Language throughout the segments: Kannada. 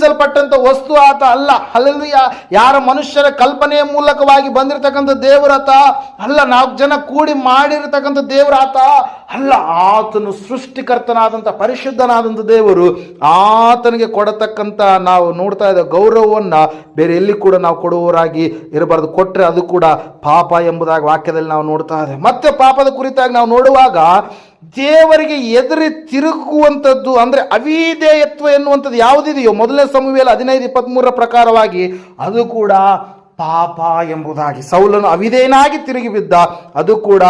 ಸೃಷ್ಟಿಸಲ್ಪಟ್ಟಂತ ವಸ್ತು ಆತ ಅಲ್ಲ. ಅಲ್ಲಲ್ವಿಯ ಯಾರ ಮನುಷ್ಯರ ಕಲ್ಪನೆಯ ಮೂಲಕವಾಗಿ ಬಂದಿರತಕ್ಕಂಥ ದೇವರಾತ ಅಲ್ಲ, ನಾಲ್ಕು ಜನ ಕೂಡಿ ಮಾಡಿರತಕ್ಕಂಥ ದೇವರಾತ ಅಲ್ಲ, ಆತನು ಸೃಷ್ಟಿಕರ್ತನಾದಂಥ, ಪರಿಶುದ್ಧನಾದಂಥ ದೇವರು. ಆತನಿಗೆ ಕೊಡತಕ್ಕಂಥ ನಾವು ನೋಡ್ತಾ ಇದ್ದ ಗೌರವವನ್ನ ಬೇರೆ ಎಲ್ಲಿ ಕೂಡ ನಾವು ಕೊಡುವವರಾಗಿ ಇರಬಾರ್ದು. ಕೊಟ್ಟರೆ ಅದು ಕೂಡ ಪಾಪ ಎಂಬುದಾಗಿ ವಾಕ್ಯದಲ್ಲಿ ನಾವು ನೋಡ್ತಾ ಇದ್ದೇವೆ. ಮತ್ತೆ ಪಾಪದ ಕುರಿತಾಗಿ ನಾವು ನೋಡುವಾಗ ದೇವರಿಗೆ ಎದುರಿ ತಿರುಗುವಂಥದ್ದು ಅಂದರೆ ಅವಿಧೇಯತ್ವ ಎನ್ನುವಂಥದ್ದು ಯಾವುದಿದೆಯೋ? ಮೊದಲನೇ ಸಮುವೇಲ ಹದಿನೈದು ಇಪ್ಪತ್ತ್ಮೂರರ ಪ್ರಕಾರವಾಗಿ, ಅದು ಕೂಡ ಪಾಪ ಎಂಬುದಾಗಿ. ಸೌಲನು ಅವಿಧೇಯನಾಗಿ ತಿರುಗಿ ಬಿದ್ದ, ಅದು ಕೂಡ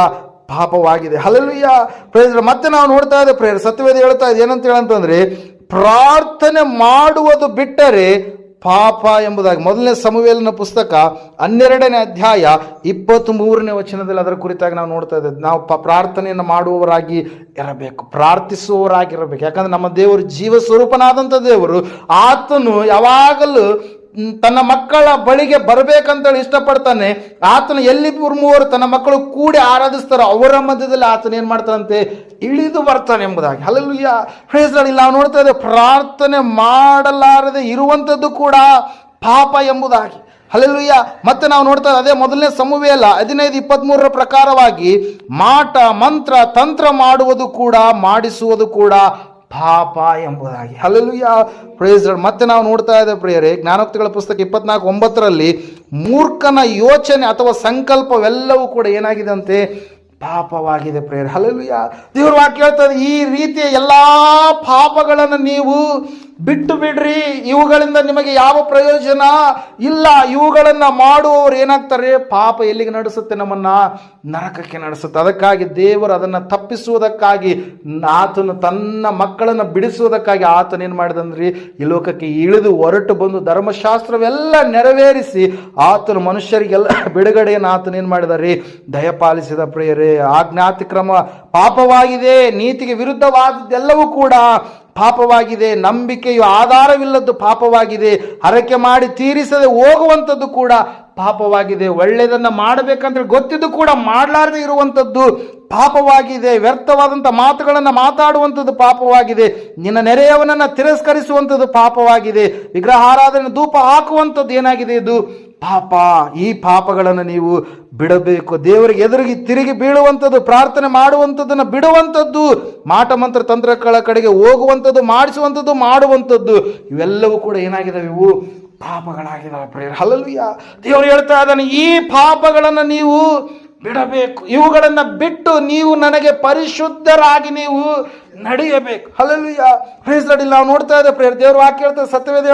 ಪಾಪವಾಗಿದೆ. ಹಲಲುಯ್ಯ ಪ್ರೇರ ಮತ್ತೆ ನಾವು ನೋಡ್ತಾ ಇದ್ದೇವೆ ಪ್ರೇರ ಸತ್ಯವೇದ ಹೇಳ್ತಾ ಇದೆ ಏನಂತ ಹೇಳಂತಂದ್ರೆ, ಪ್ರಾರ್ಥನೆ ಮಾಡುವುದು ಬಿಟ್ಟರೆ ಪಾಪ ಎಂಬುದಾಗಿ. ಮೊದಲನೇ ಸಮುವೇಲನ ಪುಸ್ತಕ ಹನ್ನೆರಡನೇ ಅಧ್ಯಾಯ ಇಪ್ಪತ್ತ್ ಮೂರನೇ ವಚನದಲ್ಲಿ ಅದರ ಕುರಿತಾಗಿ ನಾವು ನೋಡ್ತಾ ಇದ್ದೇವೆ. ನಾವು ಪ ಪ್ರಾರ್ಥನೆಯನ್ನು ಮಾಡುವವರಾಗಿ ಇರಬೇಕು ಪ್ರಾರ್ಥಿಸುವವರಾಗಿರಬೇಕು ಯಾಕಂದ್ರೆ ನಮ್ಮ ದೇವರು ಜೀವ ಸ್ವರೂಪನಾದಂಥ ದೇವರು. ಆತನು ಯಾವಾಗಲೂ ತನ್ನ ಮಕ್ಕಳ ಬಳಿಗೆ ಬರಬೇಕಂತೇಳಿ ಇಷ್ಟಪಡ್ತಾನೆ, ಆತನ ಎಲ್ಲಿ ಮೂವರು ತನ್ನ ಮಕ್ಕಳು ಕೂಡಿ ಆರಾಧಿಸ್ತಾರೋ ಅವರ ಮಧ್ಯದಲ್ಲಿ ಆತನ ಏನು ಮಾಡ್ತಾನಂತೆ? ಇಳಿದು ಬರ್ತಾನೆ ಎಂಬುದಾಗಿ. ಅಲ್ಲಲ್ಯ ಇಲ್ಲಿ ನಾವು ನೋಡ್ತಾ ಇದ್ದೇವೆ, ಪ್ರಾರ್ಥನೆ ಮಾಡಲಾರದೆ ಇರುವಂಥದ್ದು ಕೂಡ ಪಾಪ ಎಂಬುದಾಗಿ. ಅಲ್ಲೆಲ್ಲೂಯ್ಯ ಮತ್ತೆ ನಾವು ನೋಡ್ತಾ ಅದೇ ಮೊದಲನೇ ಸಮುವೇಲ ಹದಿನೈದು ಇಪ್ಪತ್ತ್ಮೂರರ ಪ್ರಕಾರವಾಗಿ ಮಾಟ, ಮಂತ್ರ, ತಂತ್ರ ಮಾಡುವುದು ಕೂಡ, ಮಾಡಿಸುವುದು ಕೂಡ ಪಾಪ ಎಂಬುದಾಗಿ. ಹಲಲುಯ್ಯ ಪ್ರೇಸ್ ಮತ್ತೆ ನಾವು ನೋಡ್ತಾ ಇದ್ದೇವೆ ಪ್ರಿಯರೇ, ಜ್ಞಾನೋಕ್ತಿಗಳ ಪುಸ್ತಕ ಇಪ್ಪತ್ನಾಲ್ಕು ಒಂಬತ್ತರಲ್ಲಿ ಮೂರ್ಖನ ಯೋಚನೆ ಅಥವಾ ಸಂಕಲ್ಪವೆಲ್ಲವೂ ಕೂಡ ಏನಾಗಿದೆ ಅಂತೆ ಪಾಪವಾಗಿದೆ ಪ್ರೇಯರ್. ಯಾ ದೇವ್ರ ವಾಕ್ಯ ಹೇಳ್ತದೆ ಈ ರೀತಿಯ ಎಲ್ಲ ಪಾಪಗಳನ್ನು ನೀವು ಬಿಟ್ಟು ಬಿಡ್ರಿ. ಇವುಗಳಿಂದ ನಿಮಗೆ ಯಾವ ಪ್ರಯೋಜನ? ಇಲ್ಲ, ಇವುಗಳನ್ನು ಮಾಡುವವರು ಏನಾಗ್ತಾರೆ? ಪಾಪ ಎಲ್ಲಿಗೆ ನಡೆಸುತ್ತೆ ನಮ್ಮನ್ನ? ನರಕಕ್ಕೆ ನಡೆಸುತ್ತೆ. ಅದಕ್ಕಾಗಿ ದೇವರು ಅದನ್ನು ತಪ್ಪಿಸುವುದಕ್ಕಾಗಿ, ಆತನು ತನ್ನ ಮಕ್ಕಳನ್ನು ಬಿಡಿಸುವುದಕ್ಕಾಗಿ ಆತನೇನು ಮಾಡಿದಂದ್ರಿ? ಈ ಲೋಕಕ್ಕೆ ಇಳಿದು ಹೊರಟು ಬಂದು ಧರ್ಮಶಾಸ್ತ್ರವೆಲ್ಲ ನೆರವೇರಿಸಿ ಆತನು ಮನುಷ್ಯರಿಗೆಲ್ಲ ಬಿಡುಗಡೆಯನ್ನು ಆತನ ಏನು ಮಾಡಿದಾರೆ? ದಯಪಾಲಿಸಿದ ಪ್ರಿಯರೇ, ಆಜ್ಞಾತಿಕ್ರಮ ಪಾಪವಾಗಿದೆ, ನೀತಿಗೆ ವಿರುದ್ಧವಾದದ್ದೆಲ್ಲವೂ ಕೂಡ ಪಾಪವಾಗಿದೆ, ನಂಬಿಕೆಯು ಆಧಾರವಿಲ್ಲದ್ದು ಪಾಪವಾಗಿದೆ, ಹರಕೆ ಮಾಡಿ ತೀರಿಸದೆ ಹೋಗುವಂಥದ್ದು ಕೂಡ ಪಾಪವಾಗಿದೆ. ಒಳ್ಳೆಯದನ್ನು ಮಾಡಬೇಕಂದ್ರೆ ಗೊತ್ತಿದ್ದು ಕೂಡ ಮಾಡಲಾರದೆ ಇರುವಂಥದ್ದು ಪಾಪವಾಗಿದೆ. ವ್ಯರ್ಥವಾದಂಥ ಮಾತುಗಳನ್ನು ಮಾತಾಡುವಂಥದ್ದು ಪಾಪವಾಗಿದೆ. ನಿನ್ನ ನೆರೆಯವನನ್ನು ತಿರಸ್ಕರಿಸುವಂಥದ್ದು ಪಾಪವಾಗಿದೆ. ವಿಗ್ರಹಾರಾಧನೆ ಧೂಪ ಹಾಕುವಂಥದ್ದು ಏನಾಗಿದೆ ಇದು? ಪಾಪ, ಈ ಪಾಪಗಳನ್ನು ನೀವು ಬಿಡಬೇಕು. ದೇವರಿಗೆ ಎದುರಿಗೆ ತಿರುಗಿ ಬೀಳುವಂಥದ್ದು, ಪ್ರಾರ್ಥನೆ ಮಾಡುವಂಥದ್ದನ್ನು ಬಿಡುವಂಥದ್ದು, ಮಾಟ ಮಂತ್ರ ತಂತ್ರಗಳ ಕಡೆಗೆ ಹೋಗುವಂಥದ್ದು, ಮಾಡಿಸುವಂಥದ್ದು, ಮಾಡುವಂಥದ್ದು, ಇವೆಲ್ಲವೂ ಕೂಡ ಏನಾಗಿದಾವೆ ಇವು? ಪಾಪಗಳಾಗಿದ್ದಾವೆ ಪ್ರೇರ ಹಲಲ್ವಿಯ ದೇವರು ಹೇಳ್ತಾ ಇದ್ದಾನೆ, ಈ ಪಾಪಗಳನ್ನು ನೀವು ಬಿಡಬೇಕು. ಇವುಗಳನ್ನು ಬಿಟ್ಟು ನೀವು ನನಗೆ ಪರಿಶುದ್ಧರಾಗಿ ನೀವು ನಡೆಯಬೇಕು. ಹಲಲ್ವಿಯ ಪ್ರೇಸ್ ನಾವು ನೋಡ್ತಾ ಇದ್ದೇವೆ ಪ್ರೇರ್ ದೇವರು ವಾಕ್ಯ ಹೇಳ್ತಾರೆ ಸತ್ಯವೇದ